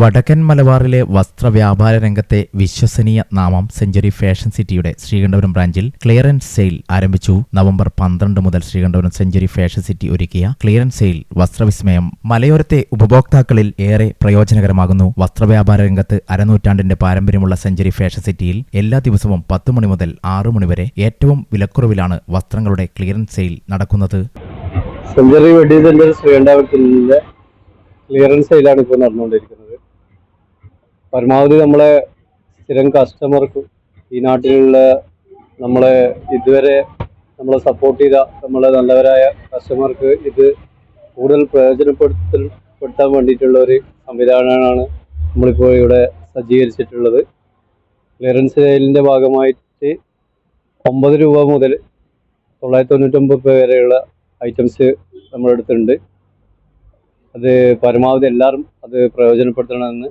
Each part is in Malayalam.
വടക്കൻ മലബാറിലെ വസ്ത്രവ്യാപാര രംഗത്തെ വിശ്വസനീയ നാമം സെഞ്ചുറി ഫാഷൻ സിറ്റിയുടെ ശ്രീകണ്ഠപുരം ബ്രാഞ്ചിൽ ക്ലിയറൻസ് സെയിൽ ആരംഭിച്ചു. നവംബർ പന്ത്രണ്ട് മുതൽ ശ്രീകണ്ഠപുരം സെഞ്ചുറി ഫാഷൻ സിറ്റി ഒരുക്കിയ ക്ലിയറൻസ് സെയിൽ വസ്ത്രവിസ്മയം മലയോരത്തെ ഉപഭോക്താക്കളിൽ ഏറെ പ്രയോജനകരമാകുന്നു. വസ്ത്രവ്യാപാര രംഗത്ത് അരനൂറ്റാണ്ടിന്റെ പാരമ്പര്യമുള്ള സെഞ്ചുറി ഫാഷൻ സിറ്റിയിൽ എല്ലാ ദിവസവും പത്ത് മണി മുതൽ ആറു മണി വരെ ഏറ്റവും വിലക്കുറവിലാണ് വസ്ത്രങ്ങളുടെ ക്ലിയറൻസ് സെയിൽ നടക്കുന്നത്. സെഞ്ചുറി ക്ലിയറൻസ് സെയിലാണ് ഇപ്പോൾ നടന്നുകൊണ്ടിരിക്കുന്നത്. പരമാവധി നമ്മളെ സ്ഥിരം കസ്റ്റമർക്കും ഈ നാട്ടിലുള്ള നമ്മളെ ഇതുവരെ നമ്മളെ സപ്പോർട്ട് ചെയ്ത നമ്മളെ നല്ലവരായ കസ്റ്റമർക്ക് ഇത് കൂടുതൽ പ്രയോജനപ്പെടുത്തൽ പെടുത്താൻ വേണ്ടിയിട്ടുള്ള ഒരു സംവിധാനമാണ് നമ്മളിപ്പോൾ ഇവിടെ സജ്ജീകരിച്ചിട്ടുള്ളത്. ക്ലിയറൻസ് സെയിലിന്റെ ഭാഗമായിട്ട് ഒമ്പത് രൂപ മുതൽ തൊള്ളായിരത്തി തൊണ്ണൂറ്റൊമ്പത് രൂപ വരെയുള്ള ഐറ്റംസ് നമ്മുടെ അടുത്തുണ്ട് അത് പരമാവധി എല്ലാവരും അത് പ്രയോജനപ്പെടുത്തണമെന്ന്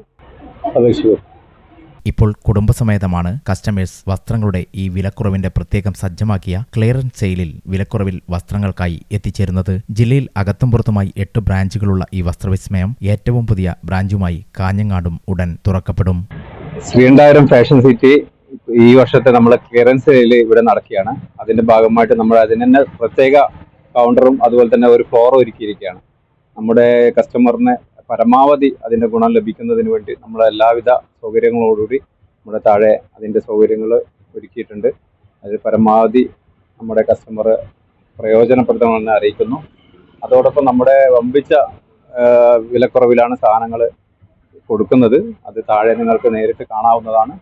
ഇപ്പോൾ കുടുംബസമേതമാണ് കസ്റ്റമേഴ്സ് വസ്ത്രങ്ങളുടെ ഈ വിലക്കുറവിന്റെ പ്രത്യേകം സജ്ജമാക്കിയ ക്ലിയറൻസ് സെയിലിൽ വിലക്കുറവിൽ വസ്ത്രങ്ങൾക്കായി എത്തിച്ചേരുന്നത്. ജില്ലയിൽ അകത്തും പുറത്തുമായി എട്ട് ബ്രാഞ്ചുകളുള്ള ഈ വസ്ത്രവിസ്മയം ഏറ്റവും പുതിയ ബ്രാഞ്ചുമായി കാഞ്ഞങ്ങാടും ഉടൻ തുറക്കപ്പെടും. ശ്രീണ്ടായിരം ഫാഷൻ സിറ്റി ഈ വർഷത്തെ നമ്മൾ ക്ലിയറൻസ് സെയിൽ ഇവിടെ നടക്കുകയാണ്. അതിന്റെ ഭാഗമായിട്ട് നമ്മൾ അതിന് തന്നെ പ്രത്യേക കൗണ്ടറും അതുപോലെ തന്നെ ഒരു ഫ്ലോറും ഒരുക്കിയിരിക്കുകയാണ്. നമ്മുടെ കസ്റ്റമറിന് പരമാവധി അതിന്റെ ഗുണം ലഭിക്കുന്നതിന് വേണ്ടി നമ്മൾ എല്ലാവിധ സൗകര്യങ്ങളോടുകൂടി നമ്മുടെ താഴെ അതിന്റെ സൗകര്യങ്ങൾ ഒരുക്കിയിട്ടുണ്ട്. അതിൽ പരമാവധി നമ്മുടെ കസ്റ്റമർ പ്രയോജനപ്പെടുത്തണമെന്ന് അറിയിക്കുന്നു. അതോടൊപ്പം നമ്മുടെ വമ്പിച്ച വിലക്കുറവിലാണ് സാധനങ്ങൾ കൊടുക്കുന്നത്. അത് താഴെ നിങ്ങൾക്ക് നേരിട്ട് കാണാവുന്നതാണ്.